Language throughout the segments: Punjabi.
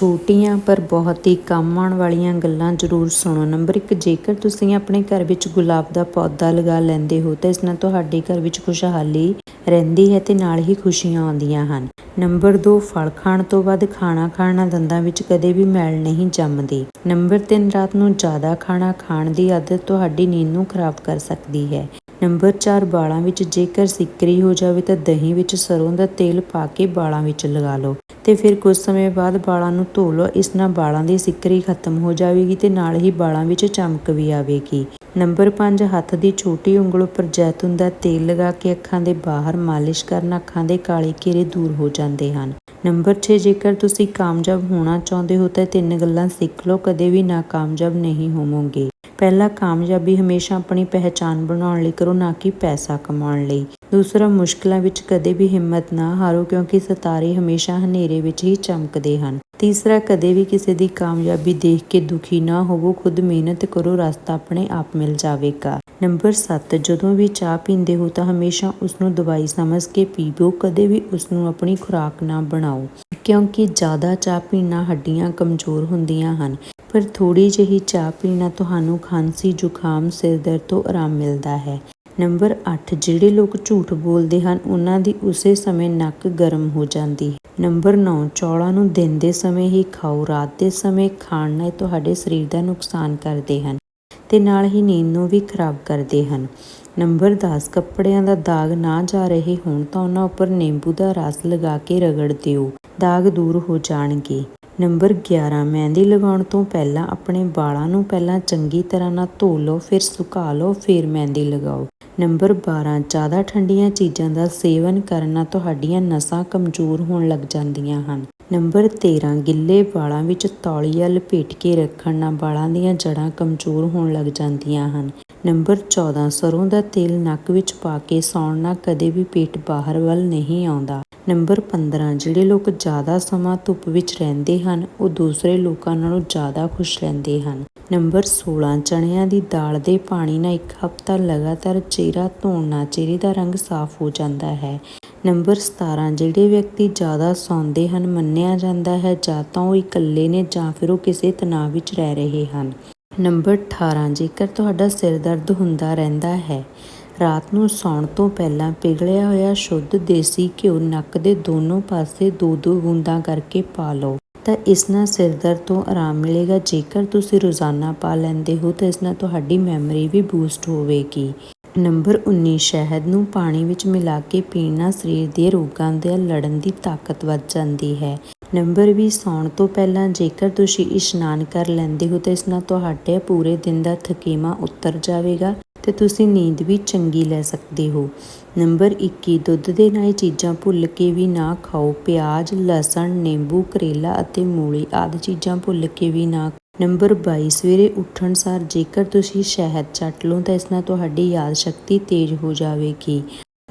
ਛੋਟੀਆਂ ਪਰ ਬਹੁਤ ਹੀ ਕੰਮ ਆਉਣ ਵਾਲੀਆਂ ਗੱਲਾਂ ਜ਼ਰੂਰ ਸੁਣੋ। ਨੰਬਰ 1 ਜੇਕਰ ਤੁਸੀਂ ਆਪਣੇ ਘਰ ਵਿੱਚ ਗੁਲਾਬ ਦਾ ਪੌਦਾ ਲਗਾ ਲੈਂਦੇ ਹੋ, ਤਾਂ ਇਸ ਨਾਲ ਤੁਹਾਡੇ ਘਰ ਵਿੱਚ ਖੁਸ਼ਹਾਲੀ ਰਹਿੰਦੀ ਹੈ ਤੇ ਨਾਲ ਹੀ ਖੁਸ਼ੀਆਂ ਆਉਂਦੀਆਂ ਹਨ। ਨੰਬਰ 2 ਫਲ ਖਾਣ ਤੋਂ ਬਾਅਦ ਖਾਣਾ ਖਾਣਾ ਦੰਦਾਂ ਵਿੱਚ ਕਦੇ ਵੀ ਮੈਲ ਨਹੀਂ ਜੰਮਦੀ। ਨੰਬਰ 3 ਰਾਤ ਨੂੰ ਜ਼ਿਆਦਾ ਖਾਣਾ ਖਾਣ ਦੀ ਆਦਤ ਤੁਹਾਡੀ ਨੀਂਦ ਨੂੰ ਖਰਾਬ ਕਰ ਸਕਦੀ ਹੈ। ਨੰਬਰ 4 ਵਾਲਾਂ ਵਿੱਚ ਜੇਕਰ ਸਿੱਕਰੀ ਹੋ ਜਾਵੇ ਤਾਂ ਦਹੀਂ ਵਿੱਚ ਸਰੋਂ ਦਾ ਤੇਲ ਪਾ ਕੇ ਵਾਲਾਂ ਵਿੱਚ ਲਗਾ ਲਓ। ਤੇ ਫਿਰ ਕੁਝ ਸਮੇਂ ਬਾਅਦ ਵਾਲਾਂ ਨੂੰ ਧੋ ਲਓ। ਇਸ ਨਾਲ ਵਾਲਾਂ ਦੀ ਸਿੱਕਰੀ ਖਤਮ ਹੋ ਜਾਵੇਗੀ ਤੇ ਨਾਲ ਹੀ ਵਾਲਾਂ ਵਿੱਚ ਚਮਕ ਵੀ ਆਵੇਗੀ। ਨੰਬਰ 5 ਹੱਥ ਦੀ ਛੋਟੀ ਉਂਗਲ ਉੱਪਰ ਜੈਤੂਨ ਦਾ ਤੇਲ ਲਗਾ ਕੇ ਅੱਖਾਂ ਦੇ ਬਾਹਰ ਮਾਲਿਸ਼ ਕਰਨ ਅੱਖਾਂ ਦੇ ਕਾਲੇ ਘੇਰੇ ਦੂਰ ਹੋ ਜਾਂਦੇ ਹਨ। ਨੰਬਰ 6 ਜੇਕਰ ਤੁਸੀਂ ਕਾਮਯਾਬ ਹੋਣਾ ਚਾਹੁੰਦੇ ਹੋ ਤਾਂ ਤਿੰਨ ਗੱਲਾਂ ਸਿੱਖ ਲਓ। ਕਦੇ ਵੀ ਨਾਕਾਮਯਾਬ ਨਹੀਂ ਹੋਵੋਗੇ। ਪਹਿਲਾ ਕਾਮਯਾਬੀ ਹਮੇਸ਼ਾ ਆਪਣੀ ਪਹਿਚਾਨ ਬਣਾਉਣ ਲਈ ਕਰੋ, ਨਾ ਕਿ ਪੈਸਾ ਕਮਾਉਣ ਲਈ। ਦੂਸਰਾ, ਮੁਸ਼ਕਲਾਂ ਵਿੱਚ ਕਦੇ ਵੀ ਹਿੰਮਤ ਨਾ ਹਾਰੋ, ਕਿਉਂਕਿ ਸਿਤਾਰੇ ਹਮੇਸ਼ਾ ਹਨੇਰੇ ਵਿੱਚ ਹੀ ਚਮਕਦੇ ਹਨ। ਤੀਸਰਾ, ਕਦੇ ਵੀ ਕਿਸੇ ਦੀ ਕਾਮਯਾਬੀ ਦੇਖ ਕੇ ਦੁਖੀ ਨਾ ਹੋਵੋ। ਖੁਦ ਮਿਹਨਤ ਕਰੋ, ਰਸਤਾ ਆਪਣੇ ਆਪ ਮਿਲ ਜਾਵੇਗਾ। ਨੰਬਰ 7 ਜਦੋਂ ਵੀ ਚਾਹ ਪੀਂਦੇ ਹੋ ਤਾਂ ਹਮੇਸ਼ਾ ਉਸ ਨੂੰ ਦਵਾਈ ਸਮਝ ਕੇ ਪੀਵੋ, ਕਦੇ ਵੀ ਉਸ ਨੂੰ ਆਪਣੀ ਖੁਰਾਕ ਨਾ ਬਣਾਓ। ਕਿਉਂਕਿ ਜ਼ਿਆਦਾ ਚਾਹ ਪੀਣਾ ਹੱਡੀਆਂ ਕਮਜ਼ੋਰ ਹੁੰਦੀਆਂ ਹਨ, ਪਰ ਥੋੜੀ ਜਿਹੀ ਚਾਹ ਪੀਣਾ ਤੁਹਾਨੂੰ ਖਾਂਸੀ, ਜ਼ੁਕਾਮ, ਸਿਰ ਦਰਦ ਤੋਂ ਆਰਾਮ ਮਿਲਦਾ ਹੈ। ਨੰਬਰ 8 ਜਿਹੜੇ ਲੋਕ ਝੂਠ ਬੋਲਦੇ ਹਨ, ਉਹਨਾਂ ਦੀ ਉਸੇ ਸਮੇਂ ਨੱਕ ਗਰਮ ਹੋ ਜਾਂਦੀ ਹੈ। ਨੰਬਰ 9 ਚੌਲਾਂ ਨੂੰ ਦਿਨ ਦੇ ਸਮੇਂ ਹੀ ਖਾਓ, ਰਾਤ ਦੇ ਸਮੇਂ ਖਾਣ ਨਾਲ ਤੁਹਾਡੇ ਸਰੀਰ ਦਾ ਨੁਕਸਾਨ ਕਰਦੇ ਹਨ। ਤੇ ਨਾਲ ਹੀ ਨੀਂਦ ਨੂੰ ਵੀ ਖਰਾਬ ਕਰਦੇ ਹਨ। ਨੰਬਰ 10 ਕੱਪੜਿਆਂ ਦਾ ਦਾਗ ਨਾ ਜਾ ਰਹੇ ਹੋਣ ਤਾਂ ਉਹਨਾਂ ਉੱਪਰ ਨਿੰਬੂ ਦਾ ਰਸ ਲਗਾ ਕੇ ਰਗੜ ਦਿਓ। ਦਾਗ ਦੂਰ ਹੋ ਜਾਣਗੇ। ਨੰਬਰ 11 ਮਹਿੰਦੀ ਲਗਾਉਣ ਤੋਂ ਪਹਿਲਾਂ ਆਪਣੇ ਵਾਲਾਂ ਨੂੰ ਪਹਿਲਾਂ ਚੰਗੀ ਤਰ੍ਹਾਂ ਨਾਲ ਧੋ ਲਓ, ਫਿਰ ਸੁਕਾ ਲਓ, ਫਿਰ ਮਹਿੰਦੀ ਲਗਾਓ। ਨੰਬਰ 12 ਜ਼ਿਆਦਾ ਠੰਡੀਆਂ ਚੀਜ਼ਾਂ ਦਾ ਸੇਵਨ ਕਰਨ ਨਾਲ ਤੁਹਾਡੀਆਂ ਨਸਾਂ ਕਮਜ਼ੋਰ ਹੋਣ ਲੱਗ ਜਾਂਦੀਆਂ ਹਨ। ਨੰਬਰ 13 ਗਿੱਲੇ ਵਾਲਾਂ ਵਿੱਚ ਤੌਲੀਆ ਲਪੇਟ ਕੇ ਰੱਖਣ ਨਾਲ ਵਾਲਾਂ ਦੀਆਂ ਜੜ੍ਹਾਂ ਕਮਜ਼ੋਰ ਹੋਣ ਲੱਗ ਜਾਂਦੀਆਂ ਹਨ। ਨੰਬਰ 14 ਸਰੋਂ ਦਾ ਤੇਲ ਨੱਕ ਵਿੱਚ ਪਾ ਕੇ ਸੌਣ ਨਾਲ ਕਦੇ ਵੀ ਪੇਟ ਬਾਹਰ ਵੱਲ ਨਹੀਂ ਆਉਂਦਾ। ਨੰਬਰ 15 ਜਿਹੜੇ ਲੋਕ ਜ਼ਿਆਦਾ ਸਮਾਂ ਧੁੱਪ ਵਿੱਚ ਰਹਿੰਦੇ ਹਨ, ਉਹ ਦੂਸਰੇ ਲੋਕਾਂ ਨਾਲੋਂ ਜ਼ਿਆਦਾ ਖੁਸ਼ ਰਹਿੰਦੇ ਹਨ। ਨੰਬਰ 16 ਚਣਿਆਂ ਦੀ ਦਾਲ ਦੇ ਪਾਣੀ ਨਾਲ ਇੱਕ ਹਫ਼ਤਾ ਲਗਾਤਾਰ ਚਿਹਰਾ ਧੋਣ ਨਾਲ ਚਿਹਰੇ ਦਾ ਰੰਗ ਸਾਫ਼ ਹੋ ਜਾਂਦਾ ਹੈ। ਨੰਬਰ 17 ਜਿਹੜੇ ਵਿਅਕਤੀ ਜ਼ਿਆਦਾ ਸੌਂਦੇ ਹਨ, ਮੰਨਿਆ ਜਾਂਦਾ ਹੈ, ਜਾਂ ਤਾਂ ਉਹ ਇਕੱਲੇ ਨੇ ਜਾਂ ਫਿਰ ਉਹ ਕਿਸੇ ਤਣਾਅ ਵਿੱਚ ਰਹਿ ਰਹੇ ਹਨ। ਨੰਬਰ 18 ਜੇਕਰ ਤੁਹਾਡਾ ਸਿਰ ਦਰਦ ਹੁੰਦਾ ਰਹਿੰਦਾ ਹੈ, ਰਾਤ ਨੂੰ ਸੌਣ ਤੋਂ ਪਹਿਲਾਂ ਪਿਘਲਿਆ ਹੋਇਆ ਸ਼ੁੱਧ ਦੇਸੀ ਘਿਓ ਨੱਕ ਦੇ ਦੋਨੋਂ ਪਾਸੇ ਦੋ ਦੋ ਬੂੰਦਾਂ ਕਰਕੇ ਪਾ ਲਓ। ਤਾਂ ਇਸ ਨਾਲ ਸਿਰ ਦਰਦ ਤੋਂ ਆਰਾਮ ਮਿਲੇਗਾ। ਜੇਕਰ ਤੁਸੀਂ ਰੋਜ਼ਾਨਾ ਪਾ ਲੈਂਦੇ ਹੋ ਤਾਂ ਇਸ ਨਾਲ ਤੁਹਾਡੀ ਮੈਮਰੀ ਵੀ ਬੂਸਟ ਹੋਵੇਗੀ। ਨੰਬਰ 19 ਸ਼ਹਿਦ ਨੂੰ ਪਾਣੀ ਵਿੱਚ ਮਿਲਾ ਕੇ ਪੀਣ ਨਾਲ ਸਰੀਰ ਦੇ ਰੋਗਾਂ ਦੇ ਲੜਨ ਦੀ ਤਾਕਤ ਵੱਧ ਜਾਂਦੀ ਹੈ। ਨੰਬਰ 20 ਸੌਣ ਤੋਂ ਪਹਿਲਾਂ ਜੇਕਰ ਤੁਸੀਂ ਇਸ਼ਨਾਨ ਕਰ ਲੈਂਦੇ ਹੋ ਤਾਂ ਇਸ ਨਾਲ ਤੁਹਾਡੇ ਪੂਰੇ ਦਿਨ ਦਾ ਥਕੇਵਾ ਉਤਰ ਜਾਵੇਗਾ। ਤੇ ਤੁਸੀਂ ਨੀਂਦ ਵੀ ਚੰਗੀ ਲੈ ਸਕਦੇ ਹੋ। ਨੰਬਰ 21 ਦੁੱਧ ਦੇ ਨਾਲ ਚੀਜ਼ਾਂ ਭੁੱਲ ਕੇ ਵੀ ਨਾ ਖਾਓ। ਪਿਆਜ਼, ਲਸਣ, ਨਿੰਬੂ, ਕਰੇਲਾ ਅਤੇ ਮੂਲੀ ਆਦਿ ਚੀਜ਼ਾਂ ਭੁੱਲ ਕੇ ਵੀ ਨਾ ਨੰਬਰ 22 ਸਵੇਰੇ ਉੱਠਣ ਸਾਰ ਜੇਕਰ ਤੁਸੀਂ ਸ਼ਹਿਦ ਚੱਟ ਲਓ ਤਾਂ ਇਸ ਨਾਲ ਤੁਹਾਡੀ ਯਾਦ ਸ਼ਕਤੀ ਤੇਜ਼ ਹੋ ਜਾਵੇਗੀ।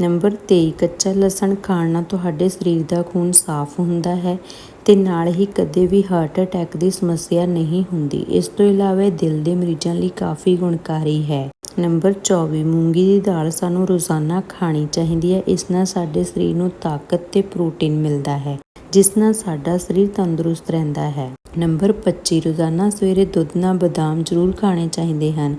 ਨੰਬਰ 23 ਕੱਚਾ ਲਸਣ ਖਾਣ ਨਾਲ ਤੁਹਾਡੇ ਸਰੀਰ ਦਾ ਖੂਨ ਸਾਫ਼ ਹੁੰਦਾ ਹੈ ਤੇ ਨਾਲ ਹੀ ਕਦੇ ਵੀ ਹਾਰਟ ਅਟੈਕ ਦੀ ਸਮੱਸਿਆ ਨਹੀਂ ਹੁੰਦੀ। ਇਸ ਤੋਂ ਇਲਾਵਾ ਦਿਲ ਦੇ ਮਰੀਜ਼ਾਂ ਲਈ ਕਾਫੀ ਗੁਣਕਾਰੀ ਹੈ। ਨੰਬਰ 24 ਮੂੰਗੀ ਦੀ ਦਾਲ ਸਾਨੂੰ ਰੋਜ਼ਾਨਾ ਖਾਣੀ ਚਾਹੀਦੀ ਹੈ। ਇਸ ਨਾਲ ਸਾਡੇ ਸਰੀਰ ਨੂੰ ਤਾਕਤ ਤੇ ਪ੍ਰੋਟੀਨ ਮਿਲਦਾ ਹੈ, ਜਿਸ ਨਾਲ ਸਾਡਾ ਸਰੀਰ ਤੰਦਰੁਸਤ ਰਹਿੰਦਾ ਹੈ। ਨੰਬਰ 25 ਰੋਜ਼ਾਨਾ ਸਵੇਰੇ ਦੁੱਧ ਨਾਲ ਬਦਾਮ ਜ਼ਰੂਰ ਖਾਣੇ ਚਾਹੀਦੇ ਹਨ।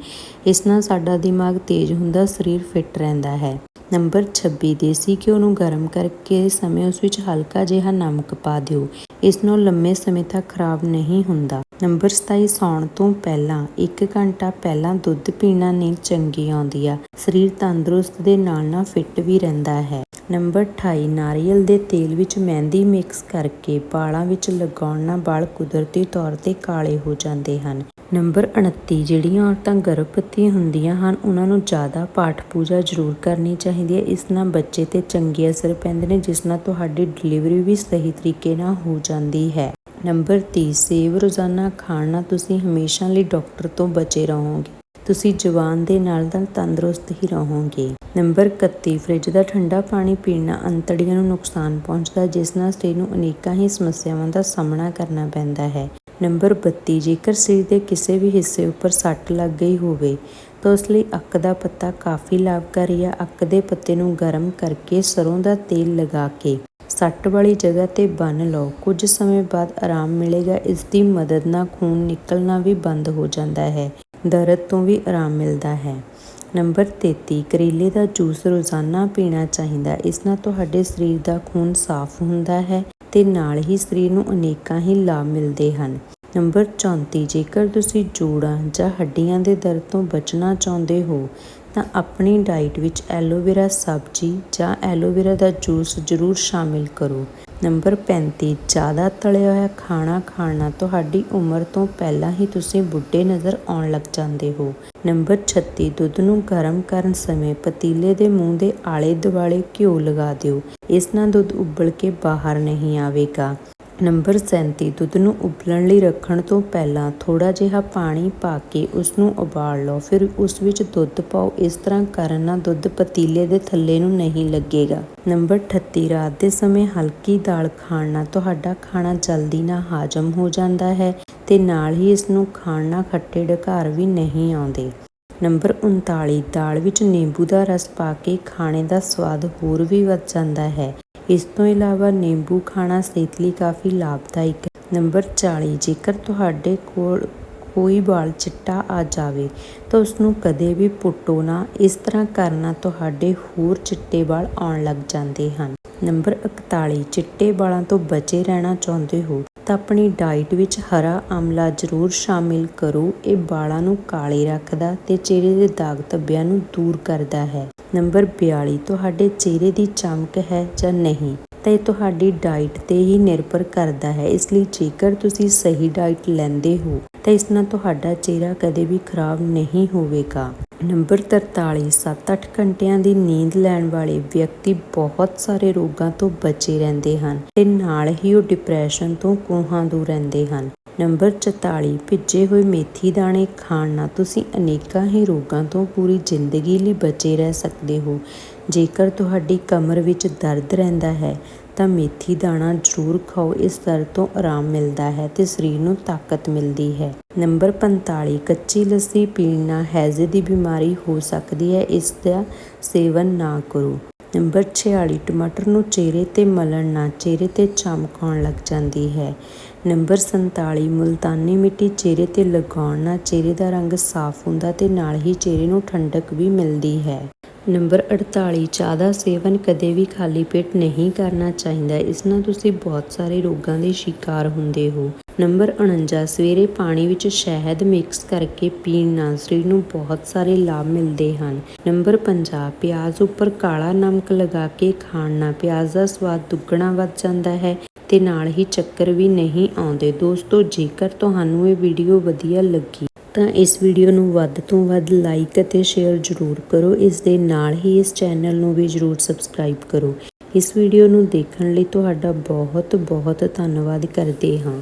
ਇਸ ਨਾਲ ਸਾਡਾ ਦਿਮਾਗ ਤੇਜ਼ ਹੁੰਦਾ, ਸਰੀਰ ਫਿੱਟ ਰਹਿੰਦਾ ਹੈ। ਨੰਬਰ 26 ਦੇਸੀ ਘਿਓ ਨੂੰ ਗਰਮ ਕਰਕੇ ਸਮੇਂ ਉਸ ਵਿੱਚ ਹਲਕਾ ਜਿਹਾ ਨਮਕ ਪਾ ਦਿਓ। ਇਸ ਨੂੰ ਲੰਮੇ ਸਮੇਂ ਤੱਕ ਖਰਾਬ ਨਹੀਂ ਹੁੰਦਾ। ਨੰਬਰ 27 ਸੌਣ ਤੋਂ ਪਹਿਲਾਂ 1 ਘੰਟਾ ਪਹਿਲਾਂ ਦੁੱਧ ਪੀਣਾ ਨੀਂਦ ਚੰਗੀ ਆਉਂਦੀ ਆ। ਸਰੀਰ ਤੰਦਰੁਸਤ ਦੇ ਨਾਲ ਨਾਲ ਫਿੱਟ ਵੀ ਰਹਿੰਦਾ ਹੈ। ਨੰਬਰ 28 ਨਾਰੀਅਲ ਦੇ ਤੇਲ ਵਿੱਚ ਮਹਿੰਦੀ ਮਿਕਸ ਕਰਕੇ ਵਾਲਾਂ ਵਿੱਚ ਲਗਾਉਣ ਨਾਲ ਵਾਲ ਕੁਦਰਤੀ ਤੌਰ ਤੇ ਕਾਲੇ ਹੋ ਜਾਂਦੇ ਹਨ। ਨੰਬਰ 29 ਜਿਹੜੀਆਂ ਔਰਤਾਂ ਗਰਭਵਤੀ ਹੁੰਦੀਆਂ ਹਨ, ਉਹਨਾਂ ਨੂੰ ਜ਼ਿਆਦਾ ਪਾਠ ਪੂਜਾ ਜ਼ਰੂਰ ਕਰਨੀ ਚਾਹੀਦੀ ਹੈ। ਇਸ ਨਾਲ ਬੱਚੇ ਤੇ ਚੰਗੇ ਅਸਰ ਪੈਂਦੇ ਨੇ, ਜਿਸ ਨਾਲ ਤੁਹਾਡੀ ਡਿਲੀਵਰੀ ਵੀ ਸਹੀ ਤਰੀਕੇ ਨਾਲ ਹੋ ਜਾਂਦੀ ਹੈ। ਨੰਬਰ 30 ਸੇਬ ਰੋਜ਼ਾਨਾ ਖਾਣ ਨਾਲ ਤੁਸੀਂ ਹਮੇਸ਼ਾ ਲਈ ਡਾਕਟਰ ਤੋਂ ਬਚੇ ਰਹੋਗੇ। ਤੁਸੀਂ ਜਵਾਨ ਦੇ ਨਾਲ ਨਾਲ ਤੰਦਰੁਸਤ ਹੀ ਰਹੋਗੇ। ਨੰਬਰ 31 ਫ੍ਰਿਜ ਦਾ ਠੰਡਾ ਪਾਣੀ ਪੀਣਾ ਅੰਤੜੀਆਂ ਨੂੰ ਨੁਕਸਾਨ ਪਹੁੰਚਦਾ ਜਿਸ ਨਾਲ ਸਰੀਰ ਨੂੰ ਅਨੇਕਾਂ ਹੀ ਸਮੱਸਿਆਵਾਂ ਦਾ ਸਾਹਮਣਾ ਕਰਨਾ ਪੈਂਦਾ ਹੈ। ਨੰਬਰ 32 ਜੇਕਰ ਸਰੀਰ ਦੇ ਕਿਸੇ ਵੀ ਹਿੱਸੇ ਉੱਪਰ ਸੱਟ ਲੱਗ ਗਈ ਹੋਵੇ, ਤਾਂ ਉਸ ਲਈ ਅੱਕ ਦਾ ਪੱਤਾ ਕਾਫੀ ਲਾਭਕਾਰੀ ਆ। ਅੱਕ ਦੇ ਪੱਤੇ ਨੂੰ ਗਰਮ ਕਰਕੇ ਸਰੋਂ ਦਾ ਤੇਲ ਲਗਾ ਕੇ ਸੱਟ ਵਾਲੀ ਜਗ੍ਹਾ ਤੇ ਬੰਨ ਲਓ। ਕੁਝ ਸਮੇਂ ਬਾਅਦ ਆਰਾਮ ਮਿਲੇਗਾ। ਇਸ ਦੀ ਮਦਦ ਨਾਲ ਖੂਨ ਨਿਕਲਣਾ ਵੀ ਬੰਦ ਹੋ ਜਾਂਦਾ ਹੈ। ਦਰਦ ਤੋਂ ਵੀ ਆਰਾਮ ਮਿਲਦਾ ਹੈ। ਨੰਬਰ 33 ਕਰੇਲੇ ਦਾ ਜੂਸ ਰੋਜ਼ਾਨਾ ਪੀਣਾ ਚਾਹੀਦਾ। ਇਸ ਨਾਲ ਤੁਹਾਡੇ ਸਰੀਰ ਦਾ ਖੂਨ ਸਾਫ਼ ਹੁੰਦਾ ਹੈ। ਤੇ ਨਾਲ ਹੀ ਸਰੀਰ ਨੂੰ ਅਨੇਕਾਂ ਹੀ ਲਾਭ ਮਿਲਦੇ ਹਨ। ਨੰਬਰ 34 ਜੇਕਰ ਤੁਸੀਂ ਜੋੜਾਂ ਜਾਂ ਹੱਡੀਆਂ ਦੇ ਦਰਦ ਤੋਂ ਬਚਣਾ ਚਾਹੁੰਦੇ ਹੋ, ਤਾਂ ਆਪਣੀ ਡਾਈਟ ਵਿੱਚ ਐਲੋਵੇਰਾ ਸਬਜ਼ੀ ਜਾਂ ਐਲੋਵੇਰਾ ਦਾ ਜੂਸ ਜ਼ਰੂਰ ਸ਼ਾਮਿਲ ਕਰੋ। ਨੰਬਰ 35 ਜ਼ਿਆਦਾ ਤਲਿਆ ਹੋਇਆ ਖਾਣਾ ਖਾਣਾ ਤੁਹਾਡੀ ਉਮਰ ਤੋਂ ਪਹਿਲਾਂ ਹੀ ਤੁਸੀਂ ਬੁੱਢੇ ਨਜ਼ਰ ਆਉਣ ਲੱਗ ਜਾਂਦੇ ਹੋ। ਨੰਬਰ 36 ਦੁੱਧ ਨੂੰ ਗਰਮ ਕਰਨ ਸਮੇਂ ਪਤੀਲੇ ਦੇ ਮੂੰਹ ਦੇ ਆਲੇ ਦੁਆਲੇ ਘਿਓ ਲਗਾ ਦਿਓ। ਇਸ ਨਾਲ ਦੁੱਧ ਉਬਲ ਕੇ ਬਾਹਰ ਨਹੀਂ ਆਵੇਗਾ। ਨੰਬਰ 37 ਦੁੱਧ ਨੂੰ ਉਬਲਣ ਲਈ ਰੱਖਣ ਤੋਂ ਪਹਿਲਾਂ ਥੋੜਾ ਜਿਹਾ ਪਾਣੀ ਪਾ ਕੇ ਉਸ ਨੂੰ ਉਬਾਲ ਲਓ। ਫਿਰ ਉਸ ਵਿੱਚ ਦੁੱਧ ਪਾਓ। ਇਸ ਤਰ੍ਹਾਂ ਕਰਨ ਨਾਲ ਦੁੱਧ ਪਤੀਲੇ ਦੇ ਥੱਲੇ ਨੂੰ ਨਹੀਂ ਲੱਗੇਗਾ। ਨੰਬਰ 38 ਰਾਤ ਦੇ ਸਮੇਂ ਹਲਕੀ ਦਾਲ ਖਾਣ ਨਾਲ ਤੁਹਾਡਾ ਖਾਣਾ ਜਲਦੀ ਨਾਲ ਹਾਜ਼ਮ ਹੋ ਜਾਂਦਾ ਹੈ ਤੇ ਨਾਲ ਹੀ ਇਸ ਨੂੰ ਖਾਣ ਨਾਲ ਖੱਟੇ ਡਕਾਰ ਵੀ ਨਹੀਂ ਆਉਂਦੇ। ਨੰਬਰ 39 ਦਾਲ ਵਿੱਚ ਨਿੰਬੂ ਦਾ ਰਸ ਪਾ ਕੇ ਖਾਣੇ ਦਾ ਸਵਾਦ ਹੋਰ ਵੀ ਵੱਧ ਜਾਂਦਾ ਹੈ। ਇਸ ਤੋਂ ਇਲਾਵਾ ਨਿੰਬੂ ਖਾਣਾ ਸਿਹਤ ਲਈ ਕਾਫੀ ਲਾਭਦਾਇਕ ਹੈ। ਨੰਬਰ 40 ਜੇਕਰ ਤੁਹਾਡੇ ਕੋਲ ਕੋਈ ਵਾਲ ਚਿੱਟਾ ਆ ਜਾਵੇ ਤਾਂ ਉਸ ਨੂੰ ਕਦੇ ਵੀ ਪੁੱਟੋ ਨਾ। ਇਸ ਤਰ੍ਹਾਂ ਕਰਨਾ ਤੁਹਾਡੇ ਹੋਰ ਚਿੱਟੇ ਵਾਲ ਆਉਣ ਲੱਗ ਜਾਂਦੇ ਹਨ। ਨੰਬਰ 41 ਚਿੱਟੇ ਵਾਲਾਂ ਤੋਂ ਬਚੇ ਰਹਿਣਾ ਚਾਹੁੰਦੇ ਹੋ ਤਾਂ ਆਪਣੀ ਡਾਈਟ ਵਿੱਚ ਹਰਾ ਆਮਲਾ ਜ਼ਰੂਰ ਸ਼ਾਮਿਲ ਕਰੋ। ਇਹ ਵਾਲਾਂ ਨੂੰ ਕਾਲੇ ਰੱਖਦਾ ਤੇ ਚਿਹਰੇ ਦੇ ਦਾਗ ਧੱਬਿਆਂ ਨੂੰ ਦੂਰ ਕਰਦਾ ਹੈ। ਨੰਬਰ 42 ਤੁਹਾਡੇ ਚਿਹਰੇ ਦੀ ਚਮਕ ਹੈ ਜਾਂ ਨਹੀਂ? ਤਾਂ ਇਹ ਤੁਹਾਡੀ ਡਾਈਟ ਤੇ ਹੀ ਨਿਰਭਰ ਕਰਦਾ ਹੈ, ਇਸ ਲਈ ਜੇਕਰ ਤੁਸੀਂ ਸਹੀ ਡਾਈਟ ਲੈਂਦੇ ਹੋ, ਤਾਂ ਇਸ ਨਾਲ ਤੁਹਾਡਾ ਚਿਹਰਾ ਕਦੇ ਵੀ ਖਰਾਬ ਨਹੀਂ ਹੋਵੇਗਾ। ਨੰਬਰ 43 7-8 ਘੰਟਿਆਂ ਦੀ ਨੀਂਦ ਲੈਣ ਵਾਲੇ ਵਿਅਕਤੀ ਬਹੁਤ ਸਾਰੇ ਰੋਗਾਂ ਤੋਂ ਬਚੇ ਰਹਿੰਦੇ ਹਨ ਤੇ ਨਾਲ ਹੀ ਉਹ ਡਿਪਰੈਸ਼ਨ ਤੋਂ ਕੋਹਾਂ ਦੂਰ ਰਹਿੰਦੇ ਹਨ। ਨੰਬਰ 44 ਭਿੱਜੇ ਹੋਏ ਮੇਥੀ ਦਾਣੇ ਖਾਣ ਨਾਲ ਤੁਸੀਂ ਅਨੇਕਾਂ ਹੀ ਰੋਗਾਂ ਤੋਂ ਪੂਰੀ ਜ਼ਿੰਦਗੀ ਲਈ ਬਚੇ ਰਹਿ ਸਕਦੇ ਹੋ। ਜੇਕਰ ਤੁਹਾਡੀ ਕਮਰ ਵਿੱਚ ਦਰਦ ਰਹਿੰਦਾ ਹੈ, ਤਾਂ ਮੇਥੀ ਦਾਣਾ ਜ਼ਰੂਰ ਖਾਓ, ਇਸ ਦਰਦ ਤੋਂ ਆਰਾਮ ਮਿਲਦਾ ਹੈ ਤੇ ਸਰੀਰ ਨੂੰ ਤਾਕਤ ਮਿਲਦੀ ਹੈ। ਨੰਬਰ 45 ਕੱਚੀ ਲੱਸੀ ਪੀਣ ਨਾਲ ਹੈਜ਼ੇ ਦੀ ਬਿਮਾਰੀ ਹੋ ਸਕਦੀ ਹੈ, ਇਸ ਦਾ ਸੇਵਨ ਨਾ ਕਰੋ। ਨੰਬਰ 46 ਟਮਾਟਰ ਨੂੰ ਚਿਹਰੇ ਤੇ ਮਲਣ ਨਾਲ ਚਿਹਰੇ ਤੇ ਚਮਕ ਆਉਣ ਲੱਗ ਜਾਂਦੀ ਹੈ। ਨੰਬਰ 47 ਮੁਲਤਾਨੀ ਮਿੱਟੀ ਚਿਹਰੇ ਤੇ ਲਗਾਉਣ ਨਾਲ ਚਿਹਰੇ ਦਾ ਰੰਗ ਸਾਫ਼ ਹੁੰਦਾ ਤੇ ਨਾਲ ਹੀ ਚਿਹਰੇ ਨੂੰ ਠੰਡਕ ਵੀ ਮਿਲਦੀ ਹੈ। ਨੰਬਰ 48 ਚਾਹ ਦਾ ਸੇਵਨ ਕਦੇ ਵੀ ਖਾਲੀ ਪੇਟ ਨਹੀਂ ਕਰਨਾ ਚਾਹੀਦਾ। ਇਸ ਨਾਲ ਤੁਸੀਂ ਬਹੁਤ ਸਾਰੇ ਰੋਗਾਂ ਦੇ ਸ਼ਿਕਾਰ ਹੁੰਦੇ ਹੋ। ਨੰਬਰ 49 ਸਵੇਰੇ ਪਾਣੀ ਵਿੱਚ ਸ਼ਹਿਦ ਮਿਕਸ ਕਰਕੇ ਪੀਣ ਨਾਲ ਸਰੀਰ ਨੂੰ ਬਹੁਤ ਸਾਰੇ ਲਾਭ ਮਿਲਦੇ ਹਨ। ਨੰਬਰ 50 ਪਿਆਜ਼ ਉੱਪਰ ਕਾਲਾ ਨਮਕ ਲਗਾ ਕੇ ਖਾਣ ਨਾਲ ਪਿਆਜ਼ ਦਾ ਸਵਾਦ ਦੁੱਗਣਾ ਵੱਧ ਜਾਂਦਾ ਹੈ ਤੇ ਨਾਲ ਹੀ ਚੱਕਰ ਵੀ ਨਹੀਂ ਆਉਂਦੇ। ਦੋਸਤੋ, ਜੇਕਰ ਤੁਹਾਨੂੰ ਇਹ ਵੀਡੀਓ ਵਧੀਆ ਲੱਗੀ, ਤਾਂ ਇਸ ਵੀਡੀਓ ਨੂੰ ਵੱਧ ਤੋਂ ਵੱਧ ਲਾਈਕ ਅਤੇ ਸ਼ੇਅਰ ਜ਼ਰੂਰ ਕਰੋ। ਇਸ ਦੇ ਨਾਲ ਹੀ ਇਸ ਚੈਨਲ ਨੂੰ ਵੀ ਜ਼ਰੂਰ ਸਬਸਕ੍ਰਾਈਬ ਕਰੋ। ਇਸ ਵੀਡੀਓ ਨੂੰ ਦੇਖਣ ਲਈ ਤੁਹਾਡਾ ਬਹੁਤ ਬਹੁਤ ਧੰਨਵਾਦ ਕਰਦੇ ਹਾਂ।